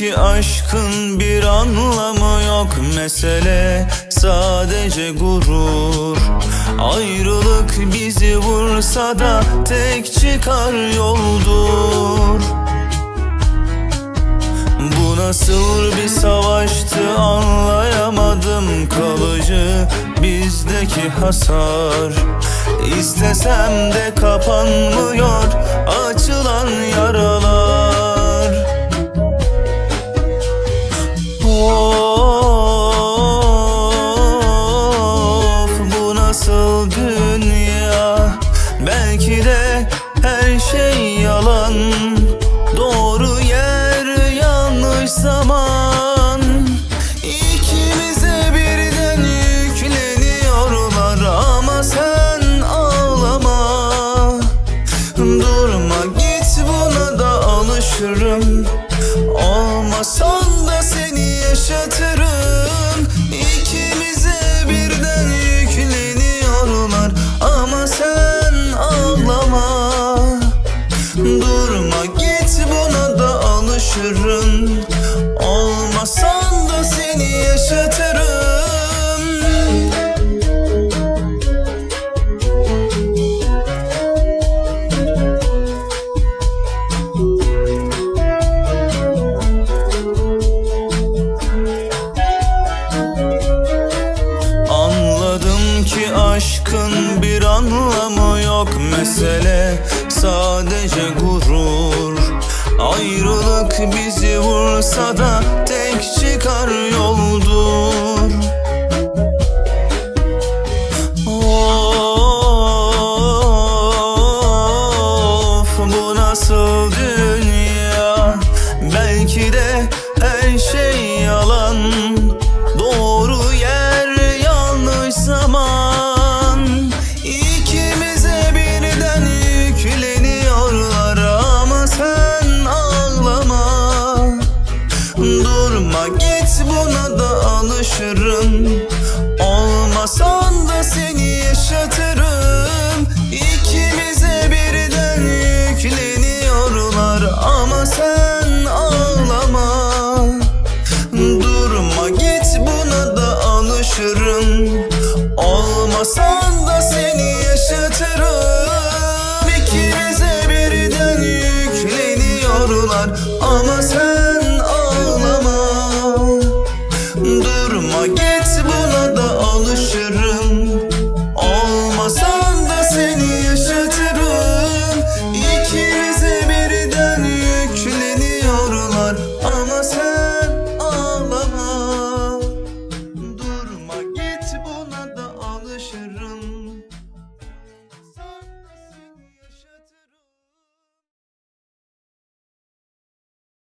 ki aşkın bir anlamı yok. Mesele sadece gurur. Ayrılık bizi vursa da tek çıkar yoldur. Bu nasıl bir savaştı anlayamadım. Kalıcı bizdeki hasar. İstesem de kapanmıyor açılan yaralar alışırım Olmasan da seni yaşatırım. Anladım ki aşkın bir anlamı yok Mesele. Sadece gurur Bizi vursa da tek çıkar yoldur. Of bu nasıl dünya? Belki de buna da alışırım Olmasan da seni yaşatırım. İkimize birden yükleniyorlar Ama sen ağlama. Durma git buna da alışırım. Olmasan da seni yaşatırım